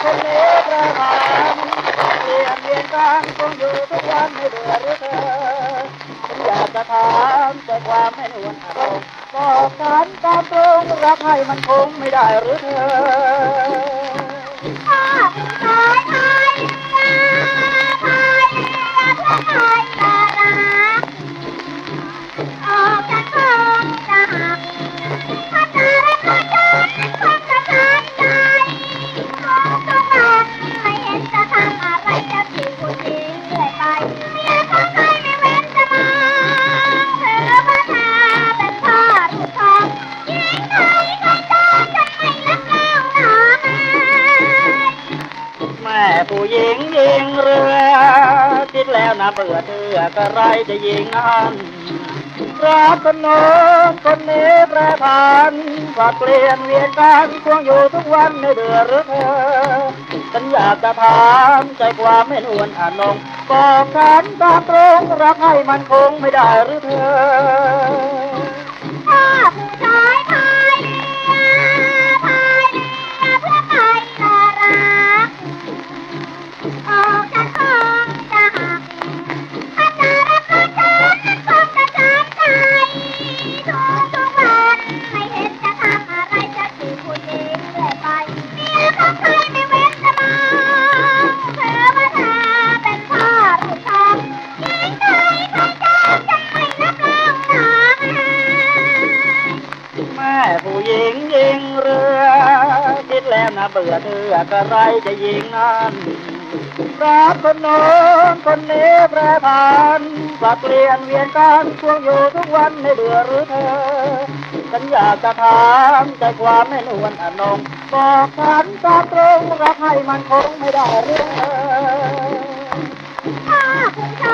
เประทานเปลี่ยนเวียนกันคงอยู่ทุกวันไม่เบื่อหรือเธออยากจะถามแต่ความไม่นวลอาบอกกันตามตรงรักให้มันคงไม่ได้หรือเธอ ยิงเรือคิดแล้วนะเบื่อเธอก็ไรจะยิงนั้นรักคนโน้นคนนี้แปรผันผัดเปลี่ยนเวียนกันควงอยู่ทุกวันไม่เบื่อหรือเธอฉันอยากจะถามใจความไม่นวลอ่านงบอกฉันตามตรงรักให้มันคงไม่ได้หรือเธอ ผู้หญิงยิงเรือ คิดแล้วนะเบื่อเธอก็ไรจะยิงนั้นรักคนโน้นคนนี้แปรผันผัดเปลี่ยนเวียนกันควงอยู่ทุกวันไม่เบื่อหรือเธอ ฉันอยากจะถามใจความไม่นวลอนงบอกฉันตามตรงรักให้มันคงไม่ได้หรือเธอ